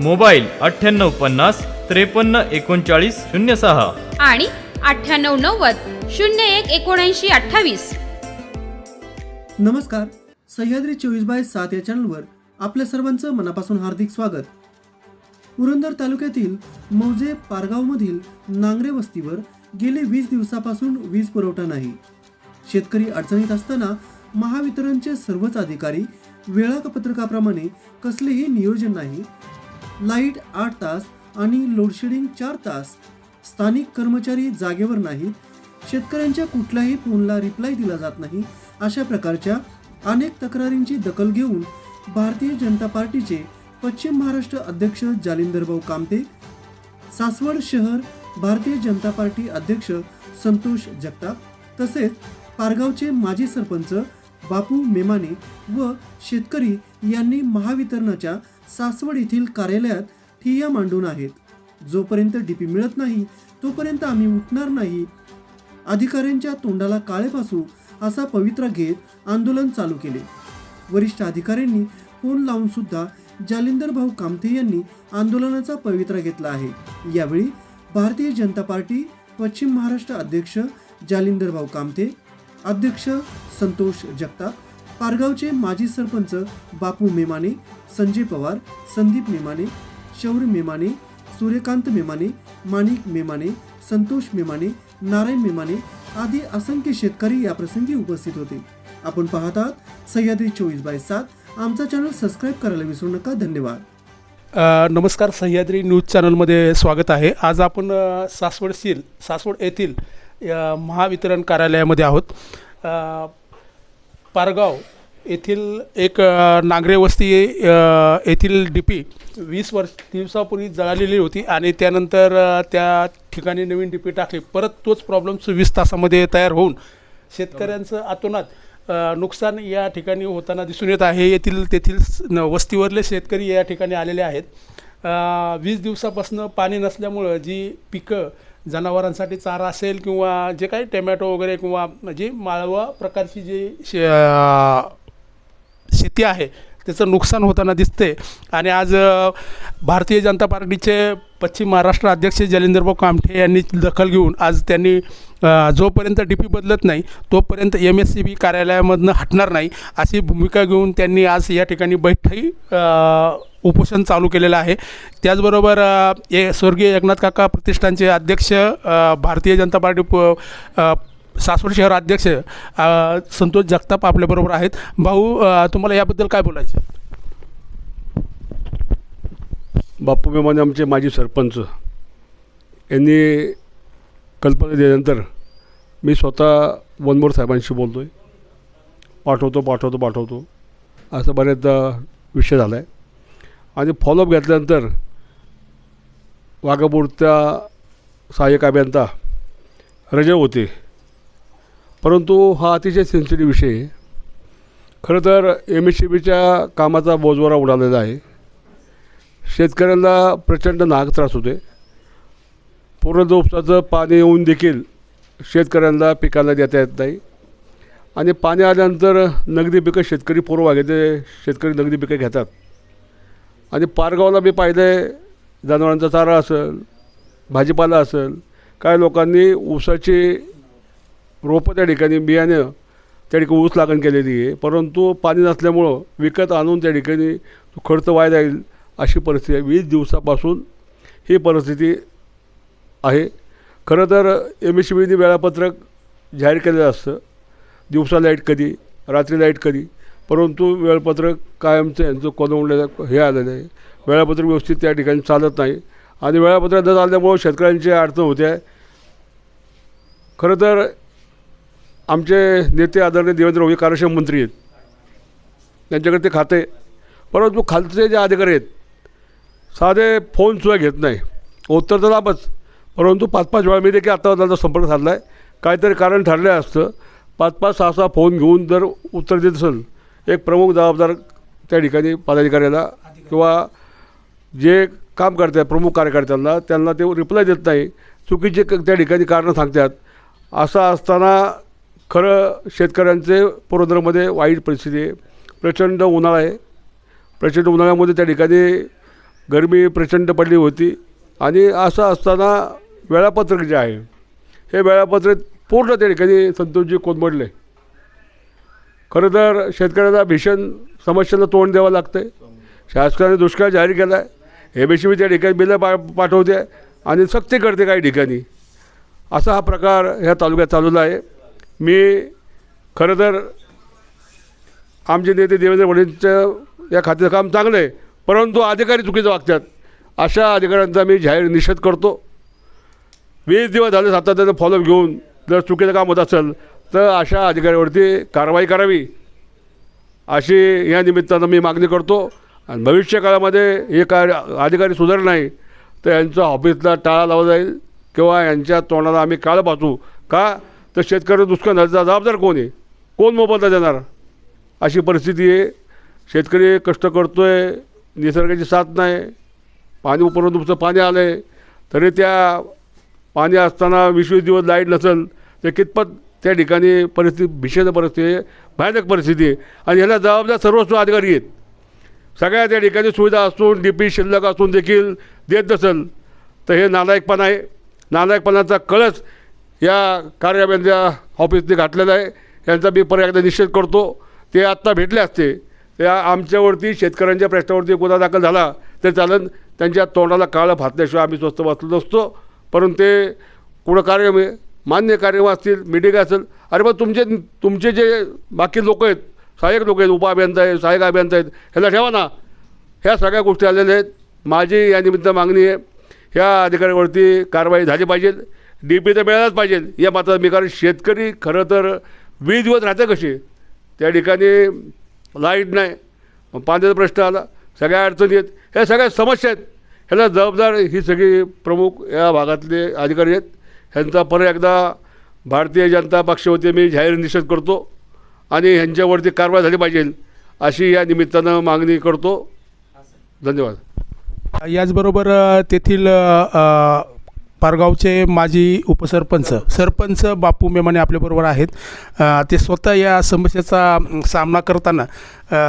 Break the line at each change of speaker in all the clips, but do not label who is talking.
Mobile अठ्ठ्याण्णव पन्नास त्रेपन्न एकोणचाळीस शून्य सहा.
आणि अठ्ठ्याण्णव नव्वद शून्य एक एकोणऐंशी अठ्ठावीस.
नमस्कार. सह्याद्री चोवीस बाय सात या चॅनलवर आपल्या सर्वांचं मनापासून हार्दिक स्वागत. पुरंदर तालुक्यातील मौजे पारगावमधील नांगरे वस्तीवर गेले वीस दिवसापासून वीज पुरवठा नाही. शेतकरी अडचणीत असताना महावितरणचे सर्वच अधिकारी वेळापत्रकाप्रमाणे कसलेही नियोजन नाही लाइट आठ तास आणि लोडशेडिंग चार तास. स्थानिक कर्मचारी जागेवर नाहीत. शेतकऱ्यांच्या कुठल्याही फोनला रिप्लाय दिला जात नाही. अशा प्रकारच्या अनेक तक्रारींची दखल घेऊन भारतीय जनता पार्टीचे पश्चिम महाराष्ट्र अध्यक्ष जालिंदरभाऊ कामते सासवड शहर भारतीय जनता पार्टी अध्यक्ष संतोष जगताप तसेच पारगावचे माजी सरपंच बापू मेमाने व शेतकरी यांनी महावितरणाच्या सासवड येथील कार्यालयात ठिय्या मांडून आहेत. जोपर्यंत डीपी मिळत नाही तोपर्यंत आम्ही उठणार नाही. अधिकाऱ्यांच्या तोंडाला काळे पासू असा पवित्रा घेत आंदोलन चालू केले. वरिष्ठ अधिकाऱ्यांनी फोन लावून सुद्धा जालिंदर भाऊ कामते यांनी आंदोलनाचा पवित्रा घेतला आहे. यावेळी भारतीय जनता पार्टी पश्चिम महाराष्ट्र अध्यक्ष जालिंदर भाऊ कामते अध्यक्ष संतोष जगताप पारगावचे माजी सरपंच बापू मेमाने संजय पवार संदीप मेमाने शौर्य मेमाने सूर्यकांत मेमाने माणिक मेमाने संतोष मेमाने नारायण मेमाने आदी असंख्य शेतकरी या प्रसंगी उपस्थित होते. आपण पाहत आहात सह्याद्री चोवीस बाय सात. आमचा चॅनल सबस्क्राईब करायला विसरू नका. धन्यवाद.
नमस्कार सह्याद्री न्यूज चॅनलमध्ये स्वागत आहे. आज आपण सासवडशील सासवड सील सासवड येथील महावितरण कार्यालयामध्ये आहोत. पारगाव येथील एक नागरे नांगरे वस्ती येथील डी पी वीस वर्ष दिवसापूर्वी जळालेली होती आणि त्यानंतर त्या ठिकाणी नवीन डी पी टाकली. परत तोच प्रॉब्लेम चोवीस तासामध्ये तयार होऊन शेतकऱ्यांचं आतोनात नुकसान या ठिकाणी होताना दिसून येत आहे. येथील तेथील न- वस्तीवरले शेतकरी या ठिकाणी आलेले आहेत. वीस दिवसापासून पाणी नसल्यामुळं जी पिकं जनावरांसाठी चारा असेल किंवा जे काही टोमॅटो वगैरे किंवा जी माळवा प्रकारची जी शे शेती आहे त्याचं नुकसान होताना दिसते. आणि आज भारतीय जनता पार्टीचे पश्चिम महाराष्ट्र अध्यक्ष जलेंद्रभाऊ कामठे यांनी दखल घेऊन आज त्यांनी जोपर्यंत डी पी बदलत नाही तोपर्यंत एम एस सी बी कार्यालयामधनं हटणार नाही अशी भूमिका घेऊन त्यांनी आज या ठिकाणी बैठकी उपोषण चालू केलेलं आहे. त्याचबरोबर ए स्वर्गीय एकनाथ काका प्रतिष्ठानचे अध्यक्ष भारतीय जनता पार्टी प सासवड शहर अध्यक्ष संतोष जगताप आपल्याबरोबर आहेत. भाऊ तुम्हाला याबद्दल काय बोलायचे
बापू मेमाने म्हणजे आमचे माजी सरपंच. यांनी कल्पना दिल्यानंतर मी स्वतः वनमोर साहेबांशी बोलतो आहे पाठवतो पाठवतो पाठवतो. असं बऱ्याचदा विषय झाला आहे आणि फॉलोअप घेतल्यानंतर वाघापूरच्या सहाय्यक अभियंता रजव होते. परंतु हा अतिशय सेन्सिटिव्ह विषय आहे. खरं तर एम एस सी बीच्या कामाचा बोजवारा उडालेला आहे. शेतकऱ्यांना प्रचंड नाग त्रास होते पूर्ण उपसाचं पाणी येऊन देखील शेतकऱ्यांना पिकांना देता येत नाही. आणि पाणी आल्यानंतर नगदी पिकं शेतकरी पूर्व घेते शेतकरी नगदी पिकं घेतात. आणि पारगावला मी पाहिलं आहे जनावरांचा चारा असेल भाजीपाला असेल. काय लोकांनी ऊसाची रोपं त्या ठिकाणी बियाणं त्या ठिकाणी ऊस लागण केलेली आहे. परंतु पाणी नसल्यामुळं विकत आणून त्या ठिकाणी तो खर्च वाया जाईल अशी परिस्थिती आहे. वीस दिवसापासून ही परिस्थिती आहे. खरं तर एम एस सी बीने वेळापत्रक जाहीर केलेलं असतं. दिवसा लाइट कधी रात्री लाइट कधी. परंतु वेळपत्रक कायमचं यांचं कोलमडलेलं हे आलेलं आहे वेळापत्रक व्यवस्थित त्या ठिकाणी चालत नाही. आणि वेळापत्रक न चालल्यामुळं शेतकऱ्यांची अडचण होते. आहे खरं तर आमचे नेते आदरणीय देवेंद्र भोई कार्यक्षम मंत्री आहेत. त्यांच्याकडे ते खाते. परंतु खालचे जे अधिकारी आहेत साधे फोनसुद्धा घेत नाही. उत्तर तर लाभच परंतु पाच पाच वेळा मी देखील आता त्यांचा संपर्क साधला आहे काहीतरी कारण ठरलं असतं. पाच पाच सहा सहा फोन घेऊन जर उत्तर देत असेल एक प्रमुख जबाबदार त्या ठिकाणी पदाधिकाऱ्याला किंवा जे काम करतात प्रमुख कार्यकर्त्यांना त्यांना ते रिप्लाय देत नाही. चुकीचे क- त्या ठिकाणी कारणं सांगतात. असं असताना खरं शेतकऱ्यांचे पुरंदरमध्ये वाईट परिस्थिती आहे. प्रचंड उन्हाळा आहे. प्रचंड उन्हाळ्यामध्ये त्या ठिकाणी गरमी प्रचंड पडली होती. आणि असं असताना वेळापत्रक जे आहे हे वेळापत्रक पूर्ण त्या ठिकाणी संतोषजी कोलमडले. खरं तर शेतकऱ्याला भीषण समस्येला तोंड द्यावं लागतं आहे शासनाने दुष्काळ जाहीर केला आहे एम एस त्या ठिकाणी बिलं पा पाठवते आणि सक्ती करते काही ठिकाणी. असा हा प्रकार ह्या तालुक्यात चालवला आहे. मी खरं तर आमचे नेते देवेंद्र फडणवीसच्या या खात्याचं काम चांगलं आहे परंतु अधिकारी चुकीचं वागतात. अशा अधिकाऱ्यांचा मी जाहीर निषेध करतो. वीस दिवस झाले सातत्यानं फॉलोअप घेऊन जर चुकीचं काम होत असेल तर अशा अधिकाऱ्यावरती कारवाई करावी अशी या निमित्तानं मी मागणी करतो. आणि भविष्यकाळामध्ये हे काय अधिकारी सुधार नाही तर यांचं ऑफिसला टाळा लावला जाईल किंवा यांच्या तोंडाला आम्ही काळ पाचू का? तर शेतकरी दुष्काळ झाल्याचा जबाबदार कोण आहे? कोण मोबदला देणार? अशी परिस्थिती आहे. शेतकरी कष्ट करतो आहे निसर्गाची साथ नाही पाणी उपरून तुमचं पाणी आलं आहे तरी त्या पाणी असताना वीस वीस दिवस लाइट नसेल तर कितपत त्या ठिकाणी परिस्थिती भीषण परिस्थिती आहे भयानक परिस्थिती आहे. आणि ह्याला जबाबदार सर्वस्व अधिकारी आहेत. सगळ्या त्या ठिकाणी सुविधा असून डी पी शिल्लक असून देखील देत नसेल तर हे नालायकपणा आहे. नालायकपणाचा कळस या कार्यालयांच्या ऑफिसने घातलेला आहे. यांचा मी परत एकदा निषेध करतो. ते आत्ता भेटले असते. त्या आमच्यावरती शेतकऱ्यांच्या प्रश्नावरती गुन्हा दाखल झाला तर चालन. त्यांच्या तोंडाला काळं फातल्याशिवाय आम्ही स्वस्त बसलो नसतो. परंतु ते कुठं कार्य आहे? मान्य कार्यवाह असतील मिटिंग असेल. अरे मग तुमचे तुमचे जे बाकी लोक आहेत सहाय्यक लोक आहेत उपअभियंता आहेत सहाय्यक अभियंता आहेत ह्याला ठेवा ना. ह्या सगळ्या गोष्टी आलेल्या आहेत. माझी या निमित्त मागणी आहे ह्या अधिकाऱ्यावरती कारवाई झाली पाहिजे. डी पी तर मिळालाच पाहिजे. या मात्र मी कारण शेतकरी खरं तर वीज दिवस राहते कसे त्या ठिकाणी लाइट नाही. मग पाण्याचा प्रश्न आला. सगळ्या अडचणी आहेत. ह्या सगळ्या समस्या आहेत. ह्याला जबाबदार ही सगळी प्रमुख या भागातले अधिकारी आहेत. ह्यांचा परत एकदा भारतीय जनता पक्षावरती मी जाहीर निषेध करतो आणि ह्यांच्यावरती कारवाई झाली पाहिजे अशी या निमित्तानं मागणी करतो. धन्यवाद.
याचबरोबर तेथील पारगावचे माजी उपसरपंच सरपंच बापू मेमाने आपल्याबरोबर आहेत. ते स्वतः या समस्येचा सामना करताना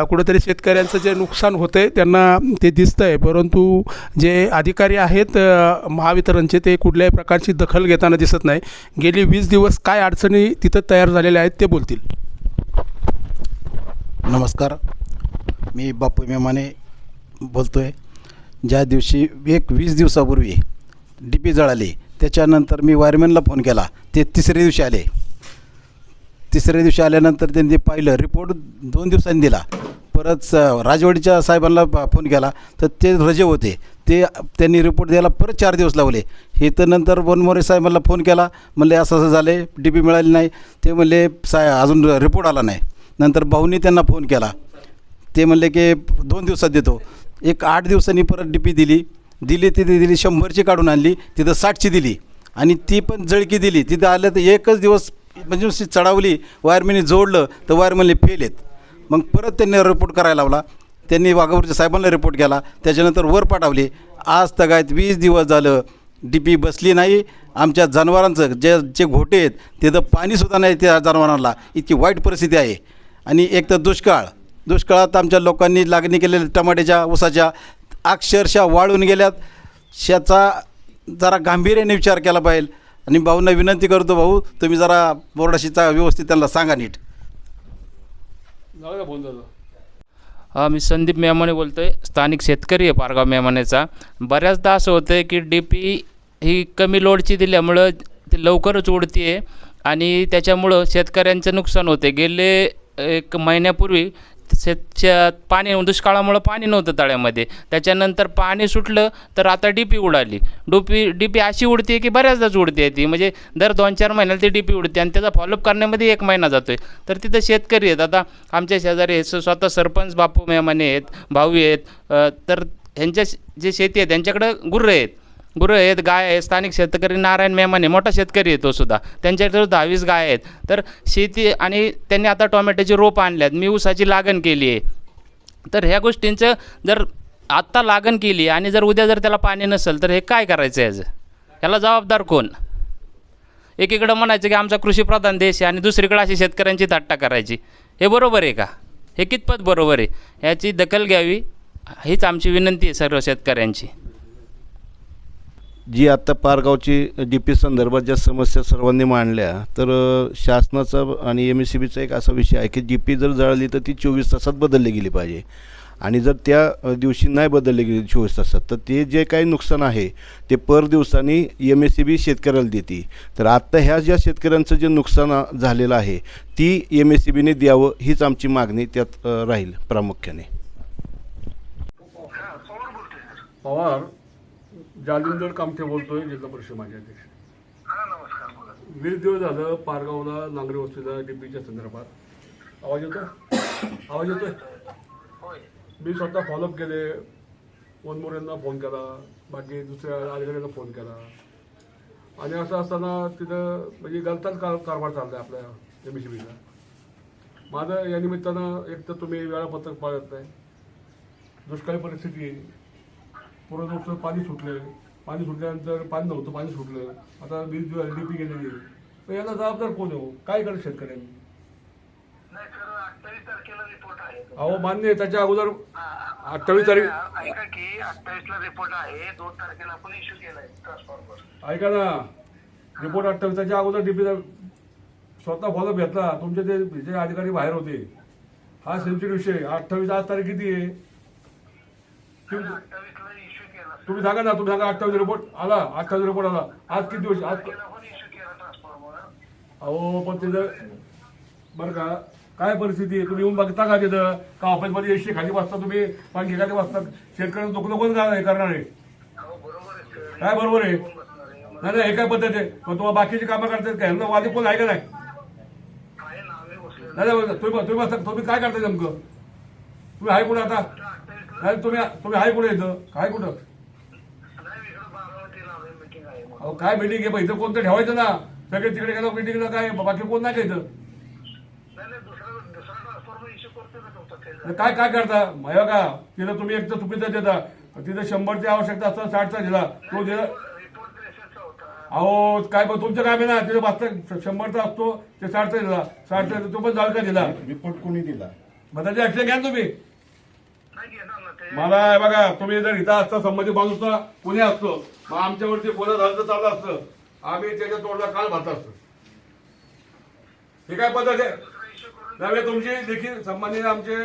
कुठेतरी शेतकऱ्यांचं जे नुकसान होतं आहे त्यांना ते दिसतं आहे परंतु जे अधिकारी आहेत महावितरणचे ते कुठल्याही प्रकारची दखल घेताना दिसत नाही. गेली वीस दिवस काय अडचणी तिथं तयार झालेल्या आहेत ते बोलतील.
नमस्कार. मी बापू मेमाने बोलतो आहे ज्या दिवशी एक वीस दिवसापूर्वी डी पी जळाली. त्याच्यानंतर मी वायरमॅनला फोन केला. ते तिसऱ्या दिवशी आले. तिसऱ्या दिवशी आल्यानंतर त्यांनी ते पाहिलं रिपोर्ट दोन दिवसांनी दिला. परत स- राजवाडीच्या साहेबांना प- फोन केला. तर ते रजे होते. ते त्यांनी रिपोर्ट द्यायला परत चार दिवस लावले. हे तर नंतर बनमोरे साहेबांना फोन केला. म्हणले असं असं झालं आहे डी पी मिळाली नाही. ते म्हणले साय अजून रिपोर्ट आला नाही. नंतर भाऊनी त्यांना फोन केला. ते म्हणले की दोन दिवसात देतो. एक आठ दिवसांनी परत डी पी दिली. दिली तिथे दिली शंभरची काढून आणली तिथं साठची दिली. आणि ती पण जळकी दिली. तिथं आलं तर एकच दिवस म्हणजे चढावली वायरमॅनने जोडलं तर वायरमॅनले फेल आहेत मग परत त्यांनी रिपोर्ट करायला लावला. त्यांनी वाघापूरच्या साहेबांना रिपोर्ट केला. त्याच्यानंतर वर पाठवली. आज तगायत वीस दिवस झालं. डी पी बसली नाही. आमच्या जनावरांचं जे जे घोटे आहेत तिथं पाणीसुद्धा नाही त्या जनावरांना. इतकी वाईट परिस्थिती आहे. आणि एक तर दुष्काळ. दुष्काळात आमच्या लोकांनी लागणी केलेल्या टमाट्याच्या ऊसाच्या अक्षरशः वाळून गेल्यात. शेचा जरा गांभीर्याने विचार केला पाहिजे. आणि भाऊंना विनंती करतो भाऊ तुम्ही जरा बोर्डाशीचा व्यवस्थित त्यांना सांगा नीट.
जाऊ. फोन
हा मी संदीप मेमाने बोलतो आहे स्थानिक शेतकरी आहे पारगाव मेमानेचा बऱ्याचदा असं होतं आहे की डी पी ही कमी लोडची दिल्यामुळं ती लवकरच उडते आहे आणि त्याच्यामुळं शेतकऱ्यांचं नुकसान होते गेले एक महिन्यापूर्वी शेतच्या पाणी दुष्काळामुळं पाणी नव्हतं तळ्यामध्ये. त्याच्यानंतर पाणी सुटलं तर आता डी पी उडाली. डोपी डी पी अशी उडते की बऱ्याचदाच उडते ती. म्हणजे दर दोन चार महिन्याला ती डी पी उडते आणि त्याचा फॉलोअप करण्यामध्ये एक महिना जातो आहे तर तिथं शेतकरी आहेत. आता आमच्या शेजारी आहेत, स- स्वतः सरपंच बापू मेमाने आहेत भाऊ आहेत तर ह्यांच्या जे शेती आहे त्यांच्याकडं गुर्र आहेत. गुरं आहेत गाय आहेत स्थानिक शेतकरी नारायण मेमाने मोठा शेतकरी आहे तो सुद्धा. त्यांच्याकडे दहावीस गाय आहेत. तर शेती आणि त्यांनी आता टोमॅटोची रोप आणल्यात मी ऊसाची लागण केली आहे. तर ह्या गोष्टींचं जर आत्ता लागण केली आणि जर उद्या जर त्याला पाणी नसेल तर हे काय करायचं याचं? ह्याला जबाबदार कोण? एकीकडं म्हणायचं की आमचा कृषीप्रधान देश आहे आणि दुसरीकडं अशी शेतकऱ्यांची थट्टा करायची. हे बरोबर आहे का? हे कितपत बरोबर आहे? याची दखल घ्यावी हीच आमची विनंती आहे सर्व शेतकऱ्यांची.
जी आत्ता पारगावची डी पी संदर्भात ज्या समस्या सर्वांनी मांडल्या तर शासनाचा आणि एम एस सी बीचा एक असा विषय आहे की जी पी जर जळाली तर ती चोवीस तासात बदलली गेली पाहिजे. आणि जर त्या दिवशी नाही बदलली गेली चोवीस तासात तर ते जे काही नुकसान आहे ते पर दिवसांनी एम एस सी बी शेतकऱ्याला देते. तर आत्ता ह्या ज्या शेतकऱ्यांचं जे नुकसान झालेलं आहे ती एम एस सी बीने द्यावं हीच आमची मागणी त्यात राहील प्रामुख्याने.
पवार जालिंदर कामठे बोलतोय जिल्हा परिषद माझे अध्यक्ष. वीस दिवस झालं पारगावला नांगरे वस्तीला डीपीच्या संदर्भात. आवाज येतोय? आवाज येतोय? मी स्वतः फॉलोअप केले. वनमोर यांना फोन केला. बाकी दुसऱ्या अधिकाऱ्यांना फोन केला. आणि असं असताना तिथं म्हणजे गलताच कार कारभार चाललाय आपल्या एम एस बीचा माझं या निमित्तानं एक तर तुम्ही वेळापत्रक पाळत नाही. दुष्काळी परिस्थिती दिवस पाणी सुटलं पाणी सुटल्यानंतर पाणी नव्हतं पाणी सुटलं. आता वीज डी पी गेलेली. तर याला जबाबदार कोण हो? काय करेल शेतकऱ्यांनी? अहो मान्य आहे त्याच्या अगोदर अठ्ठावीस तारीख
ऐका की अठ्ठावीस ला रिपोर्ट आहे. दोन तारखेला आपण इश्यू केलाय ट्रान्सफॉर्मर
ऐका ना. रिपोर्ट अठ्ठावीस त्याच्या अगोदर डीपीचा स्वतः फॉलो घेतला. तुमचे ते जे अधिकारी बाहेर होते. हा सेन्सिटिव्ह विषय. अठ्ठावीस आज तारीख किती आहे? तुम्ही सांगा ना तुम्ही सांगा अठ्ठावीस रिपोर्ट आला अठ्ठावीस रिपोर्ट आला. आज किती दिवस आज अहो पण तिथं बरं का काय परिस्थिती आहे? तुम्ही येऊन बघता का तिथं? का ऑफिसमध्ये एसी खाली बसता तुम्ही? पण खाली बसतात शेतकऱ्यांना दुखणं कोण काय हे करणार आहे? काय बरोबर आहे? नाही नाही हे काय पद्धत आहे? पण तुम्हाला बाकीची कामं करतात का? ह्यांना वादी कोण आहे का नाही? नाही तुम्ही तुम्ही बसता तुम्ही काय करताय नेमकं? तुम्ही आहे कुठं आता? नाही तुम्ही तुम्ही आहे कुठं इथं? काय कुठं
नाही इकडं बारामतीला आलोय मीटिंग आहे म्हणून.
अहो काय मिटिंग आहे पण इथं कोणतं ठेवायचं ना? सगळे तिकडे गेलं मिटिंगला काय? बाकी कोण नाही का इथं काय काय करता? माहिती का तिथं तुम्ही एक तर चुकीचं देता. तिथं शंभरची आवश्यकता असताना साठचा दिला. तो दिला. अहो काय तुमचं काय ना? तिथं बसता शंभरचा असतो ते साठचा दिला. साठचा तो पण जाळ का दिला.
रिपोर्ट कोणी दिला?
मग त्याचे ऍक्शन घ्या ना तुम्ही. मला बघा तुम्ही जर इथं असता संबंधित माणूस पुणे असतो मग आमच्यावरती कोणा झालं चाललं असतं. आम्ही त्याच्या तोडला काल भात असतो. हे काय पद्धत आहे? त्यावेळी तुमची लेखी संबंधित आमचे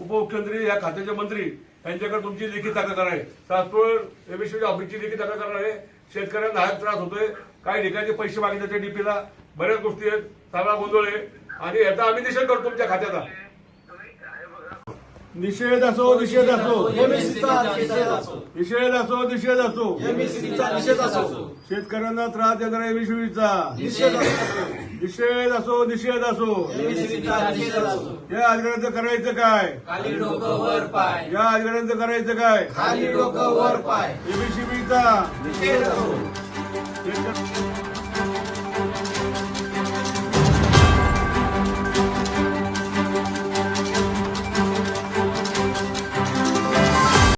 उपमुख्यमंत्री या खात्याचे मंत्री यांच्याकडे तुमची लेखी तक्रार आहे. सासवड एमएससी ऑफिसची लेखी तक्रार करणार आहे. शेतकऱ्यांना हा त्रास होतोय. काही ठिकाणी पैसे मागितले त्या डीपीला बऱ्याच गोष्टी आहेत. सगळा गोंधळ आहे. आणि याचा आम्ही निषेध करतो तुमच्या खात्याचा. निषेध असो निषेध असो. निषेध असो. निषेध असो शेतकऱ्यांना त्रास देणारा एमएससीचा. निषेध असो. निषेध असो या अधिकाऱ्यांचं करायचं काय? या अधिकाऱ्यांचं करायचं काय? एमएससीबीचा